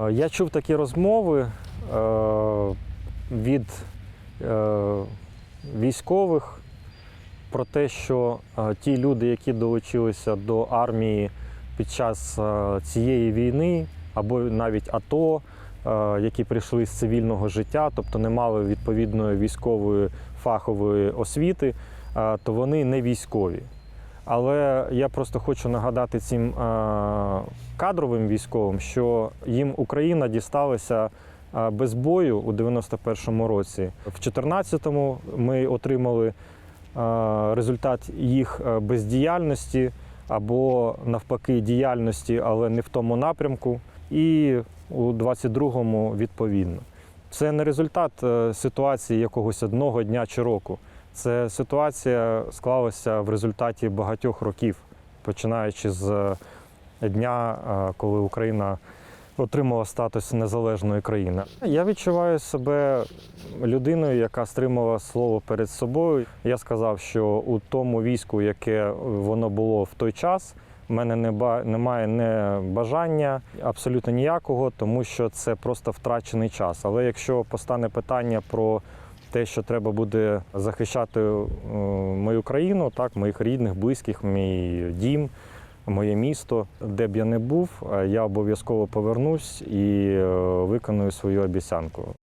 Е, Я чув такі розмови е, від е, військових про те, що ті люди, які долучилися до армії під час цієї війни, або навіть АТО, які прийшли з цивільного життя, тобто не мали відповідної військової фахової освіти, то вони не військові. Але я просто хочу нагадати цим е, кадровим військовим, що їм Україна дісталася е, без бою у 91-му році. В 14-му ми отримали е, результат їх бездіяльності або навпаки діяльності, але не в тому напрямку. І у 22-му відповідно. Це не результат ситуації якогось одного дня чи року. Це ситуація склалася в результаті багатьох років, починаючи з е, дня, е, коли Україна отримала статус незалежної країни. Я відчуваю себе людиною, яка стримала слово перед собою. Я сказав, що у тому війську, яке воно було в той час, в мене немає не бажання абсолютно ніякого, тому що це просто втрачений час. Але якщо постане питання про те, що треба буде захищати е, мою країну, так, моїх рідних, близьких, мій дім, моє місто, де б я не був, е, я обов'язково повернусь і е, виконую свою обіцянку.